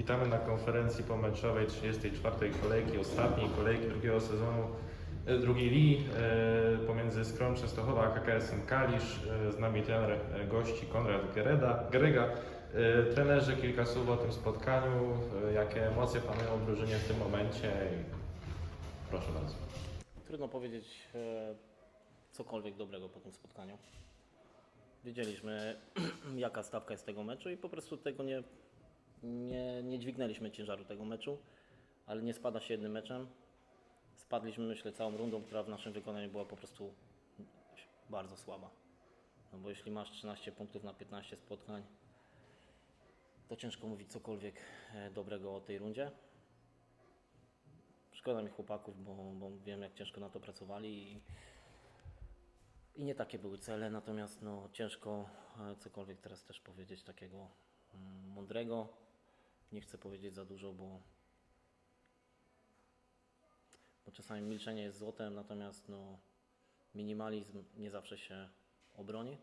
Witamy na konferencji pomeczowej 34. kolejki, ostatniej kolejki drugiego sezonu e, drugiej ligi e, pomiędzy Skrom Częstochowa a KKS-em Kalisz. E, Z nami trener gości Konrad Gereda, Gerega. E, Trenerze, kilka słów o tym spotkaniu, jakie emocje panują w drużynie w tym momencie. Proszę bardzo. Trudno powiedzieć cokolwiek dobrego po tym spotkaniu. Wiedzieliśmy, jaka stawka jest tego meczu i po prostu tego nie, nie, nie dźwignęliśmy ciężaru tego meczu, ale nie spada się jednym meczem. Spadliśmy, myślę, całą rundą, która w naszym wykonaniu była po prostu bardzo słaba. No bo jeśli masz 13 punktów na 15 spotkań, to ciężko mówić cokolwiek e, dobrego o tej rundzie. Szkoda mi chłopaków, bo, bo wiem jak ciężko na to pracowali i, i nie takie były cele, natomiast no, ciężko e, cokolwiek teraz też powiedzieć takiego mm, mądrego. Nie chcę powiedzieć za dużo, bo, bo czasami milczenie jest złotem, natomiast no, minimalizm nie zawsze się obroni.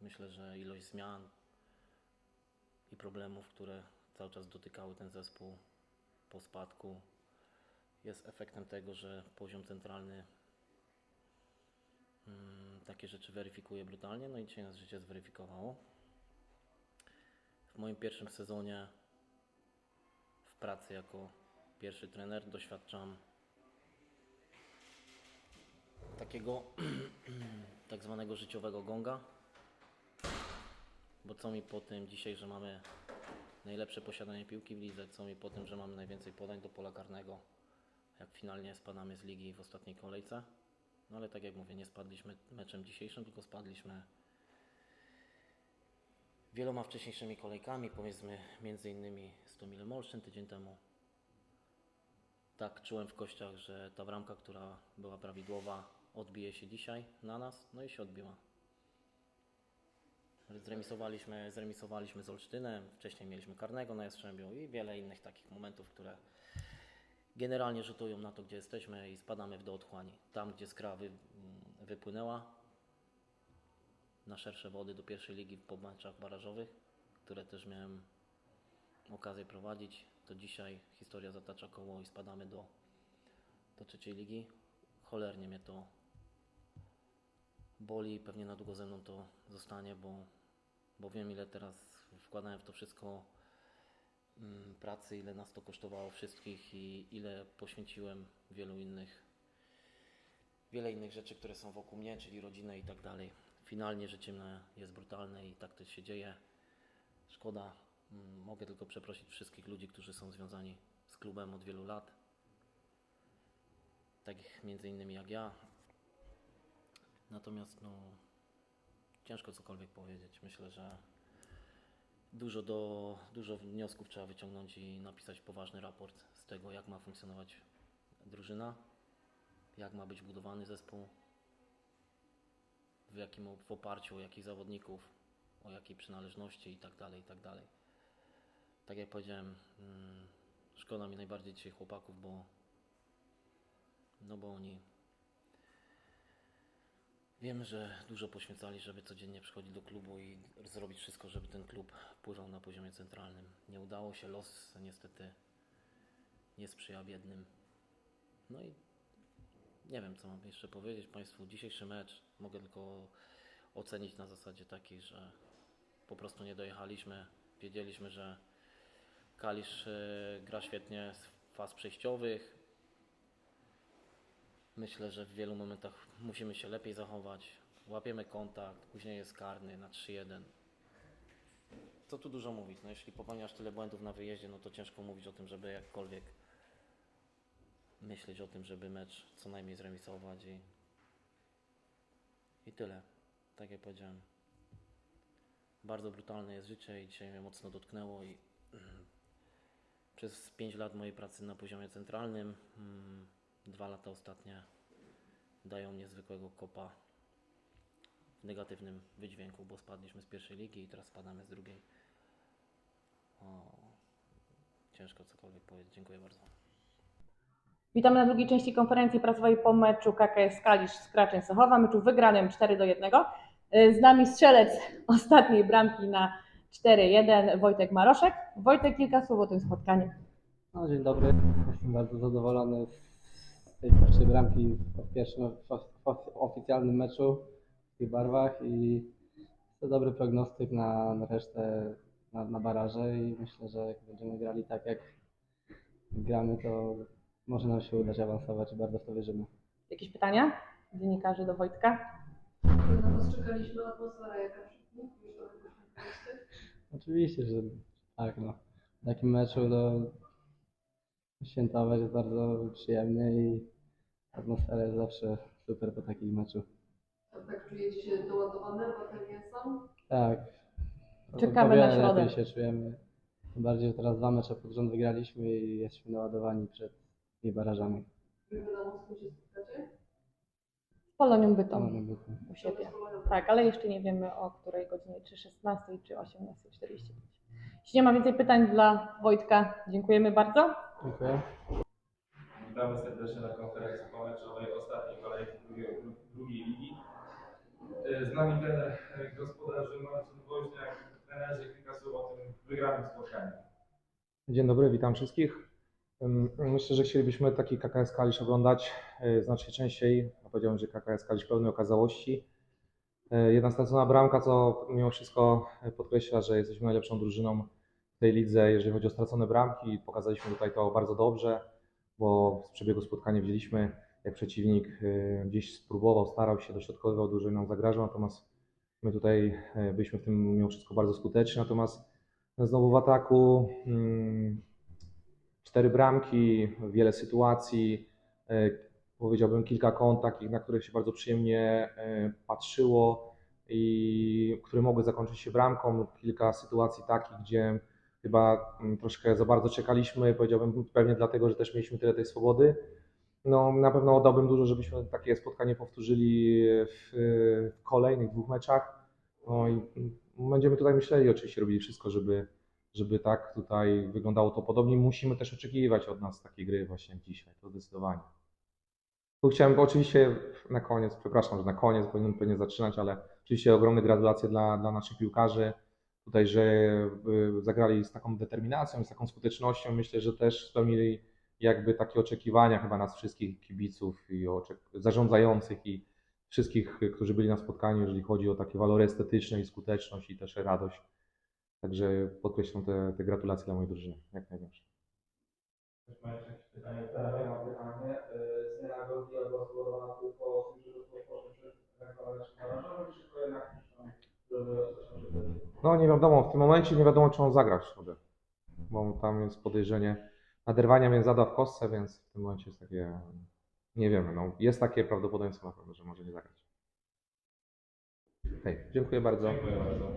Myślę, że ilość zmian i problemów, które cały czas dotykały ten zespół po spadku jest efektem tego, że poziom centralny mm, takie rzeczy weryfikuje brutalnie, no i dzisiaj nas życie zweryfikowało. W moim pierwszym sezonie w pracy jako pierwszy trener doświadczam takiego tak zwanego życiowego gonga, bo co mi po tym dzisiaj, że mamy najlepsze posiadanie piłki w lidze, co mi po tym, że mamy najwięcej podań do pola karnego, jak finalnie spadamy z ligi w ostatniej kolejce. No ale tak jak mówię, nie spadliśmy meczem dzisiejszym, tylko spadliśmy wieloma wcześniejszymi kolejkami, powiedzmy między innymi 100 mil Molsztyn tydzień temu. Tak czułem w kościach, że ta bramka, która była prawidłowa, odbije się dzisiaj na nas, no i się odbiła. Zremisowaliśmy, zremisowaliśmy z Olsztynem, wcześniej mieliśmy karnego na Jastrzębiu i wiele innych takich momentów, które generalnie rzutują na to, gdzie jesteśmy i spadamy w do otchłani. Tam, gdzie skra wy, wypłynęła na szersze wody do pierwszej ligi po meczach barażowych, które też miałem okazję prowadzić, to dzisiaj historia zatacza koło i spadamy do, do trzeciej ligi. Cholernie mnie to boli pewnie na długo ze mną to zostanie, bo, bo wiem ile teraz wkładałem w to wszystko mm, pracy, ile nas to kosztowało wszystkich i ile poświęciłem wielu innych, wiele innych rzeczy, które są wokół mnie, czyli rodzinę i tak dalej. Finalnie życie jest brutalne i tak to się dzieje. Szkoda. Mm, Mogę tylko przeprosić wszystkich ludzi, którzy są związani z klubem od wielu lat. Takich między innymi jak ja, Natomiast no, ciężko cokolwiek powiedzieć. Myślę, że dużo, do, dużo wniosków trzeba wyciągnąć i napisać poważny raport z tego, jak ma funkcjonować drużyna, jak ma być budowany zespół, w jakim w oparciu o jakich zawodników, o jakiej przynależności i tak dalej, i tak dalej. Tak jak powiedziałem, mm, szkoda mi najbardziej dzisiaj chłopaków, bo no bo oni Wiem, że dużo poświęcali, żeby codziennie przychodzić do klubu i zrobić wszystko, żeby ten klub pływał na poziomie centralnym. Nie udało się, los niestety nie sprzyja biednym. No i nie wiem, co mam jeszcze powiedzieć Państwu. Dzisiejszy mecz mogę tylko ocenić na zasadzie takiej, że po prostu nie dojechaliśmy. Wiedzieliśmy, że Kalisz e, gra świetnie z faz przejściowych, Myślę, że w wielu momentach musimy się lepiej zachować. Łapiemy kontakt, później jest karny na 3-1. Co tu dużo mówić? No jeśli popełniasz tyle błędów na wyjeździe, no to ciężko mówić o tym, żeby jakkolwiek myśleć o tym, żeby mecz co najmniej zremisować i, i tyle. Tak jak powiedziałem. Bardzo brutalne jest życie i dzisiaj mnie mocno dotknęło i przez 5 lat mojej pracy na poziomie centralnym mm, dwa lata ostatnie dają niezwykłego kopa w negatywnym wydźwięku, bo spadliśmy z pierwszej ligi i teraz spadamy z drugiej. O, ciężko cokolwiek powiedzieć. Dziękuję bardzo. Witamy na drugiej części konferencji prasowej po meczu KKS Kalisz z Kraczeń Sochowa, meczu wygranym 4 do 1. Z nami strzelec ostatniej bramki na 4-1 Wojtek Maroszek. Wojtek, kilka słów o tym spotkaniu. No, dzień dobry. Jestem bardzo zadowolony z tej pierwszej bramki w pierwszym oficjalnym meczu w tych barwach i to dobry prognostyk na, na resztę, na, na baraże i myślę, że jak będziemy grali tak jak gramy, to może nam się udać awansować i bardzo w to wierzymy. Jakieś pytania dziennikarzy do Wojtka? Na was czekaliśmy, atmosfera jaka. Oczywiście, że tak, no. W takim meczu to świętować jest bardzo przyjemnie i atmosfera jest zawsze super po takim meczu. A tak czujecie się doładowane, baterie są? Tak. Czekamy na środę. lepiej się czujemy. Tym bardziej, że teraz dwa mecze pod rząd wygraliśmy i jesteśmy naładowani przed tymi barażami. Wy wiadomo, z kim się spotkacie? Z Polonią To Bytom mamy u siebie. Tak, ale jeszcze nie wiemy o której godzinie, czy 16, czy 18.45. Jeśli nie ma więcej pytań dla Wojtka, dziękujemy bardzo. Dziękuję. Witamy serdecznie na konferencji pomeczowej ostatniej kolejki drugiej, drugiej ligi. E, Z nami trener e, gospodarzy Marcin Woźniak. Trenerzy, kilka słów o tym wygranym spotkaniu. Dzień dobry, witam wszystkich. Myślę, że chcielibyśmy taki KKS Kalisz oglądać e, znacznie częściej. Ja powiedziałem, że KKS Kalisz pełny okazałości. E, Jedna stracona bramka, co mimo wszystko e, podkreśla, że jesteśmy najlepszą drużyną w tej lidze, jeżeli chodzi o stracone bramki. Pokazaliśmy tutaj to bardzo dobrze, bo z przebiegu spotkania widzieliśmy, jak przeciwnik gdzieś spróbował, starał się, dośrodkowywał, dłużej nam zagrażał, natomiast my tutaj byliśmy w tym mimo wszystko bardzo skuteczni. Natomiast Znowu w ataku mm, cztery bramki, wiele sytuacji, e, powiedziałbym kilka kąt takich, na których się bardzo przyjemnie e, patrzyło i które mogły zakończyć się bramką, lub kilka sytuacji takich, gdzie chyba mm, troszkę za bardzo czekaliśmy, powiedziałbym pewnie dlatego, że też mieliśmy tyle tej swobody. No, na pewno oddałbym dużo, żebyśmy takie spotkanie powtórzyli w, w kolejnych dwóch meczach. No i będziemy tutaj myśleli, oczywiście robili wszystko, żeby, żeby tak tutaj wyglądało to podobnie. Musimy też oczekiwać od nas takiej gry właśnie dzisiaj, to zdecydowanie. Tu chciałem oczywiście na koniec, przepraszam, że na koniec powinienem pewnie zaczynać, ale oczywiście ogromne gratulacje dla, dla naszych piłkarzy. Tutaj, że y, zagrali z taką determinacją, z taką skutecznością. Myślę, że też spełnili jakby takie oczekiwania chyba nas wszystkich kibiców i zarządzających i wszystkich, którzy byli na spotkaniu, jeżeli chodzi o takie walory estetyczne i skuteczność i też radość. Także podkreślam te, te gratulacje dla mojej drużyny, jak największe. Ktoś ma jakieś pytanie? Ja mam pytanie. Y, Zmiana Gordia była spowodowana tylko tym, że? No nie wiadomo, w tym momencie nie wiadomo, czy on zagra w środę, bo tam jest podejrzenie naderwania więzada w kostce, więc w tym momencie jest takie, nie wiemy, no jest takie prawdopodobieństwo na pewno, że może nie zagrać. Hej, dziękuję bardzo. Dziękuję bardzo.